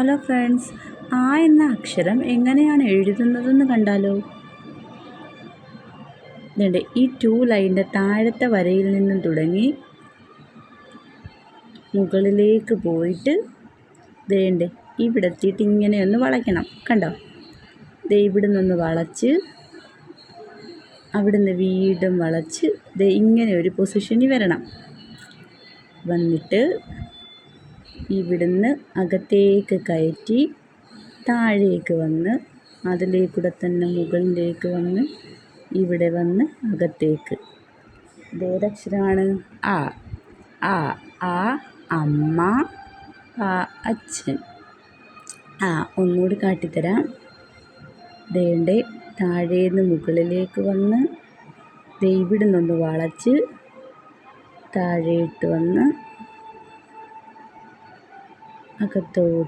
Hello friends ആ എന്ന അക്ഷരം എങ്ങനെയാണ് എഴുതുന്നതെന്ന് കണ്ടാലോ? ഇതുണ്ട് ഈ ടു ലൈന്റെ താഴത്തെ വരയിൽ നിന്നും തുടങ്ങി മുകളിലേക്ക് പോയിട്ട് ഇതേണ്ട് ഇവിടെ എത്തിയിട്ട് ഇങ്ങനെ ഒന്ന് വളയ്ക്കണം കണ്ടോ? ദേ ഇവിടെ നിന്നൊന്ന് വളച്ച് അവിടുന്ന് വീണ്ടും വളച്ച് ദേ ഇങ്ങനെ ഒരു പൊസിഷനിൽ വരണം. വന്നിട്ട് ഇവിടുന്ന് അകത്തേക്ക് കയറ്റി താഴേക്ക് വന്ന് അതിലേക്കൂടെ തന്നെ മുകളിലേക്ക് വന്ന് ഇവിടെ വന്ന് അകത്തേക്ക്. ഇതേതക്ഷരമാണ് ആ ആ ആ അമ്മ ആ അച്ഛൻ. ആ ഒന്നുകൂടി കാട്ടിത്തരാം. ദേണ്ടേ താഴേന്ന് മുകളിലേക്ക് വന്ന് ദേ ഇവിടെ നിന്നൊന്ന് വളച്ച് താഴേട്ട് വന്ന് Acá todo.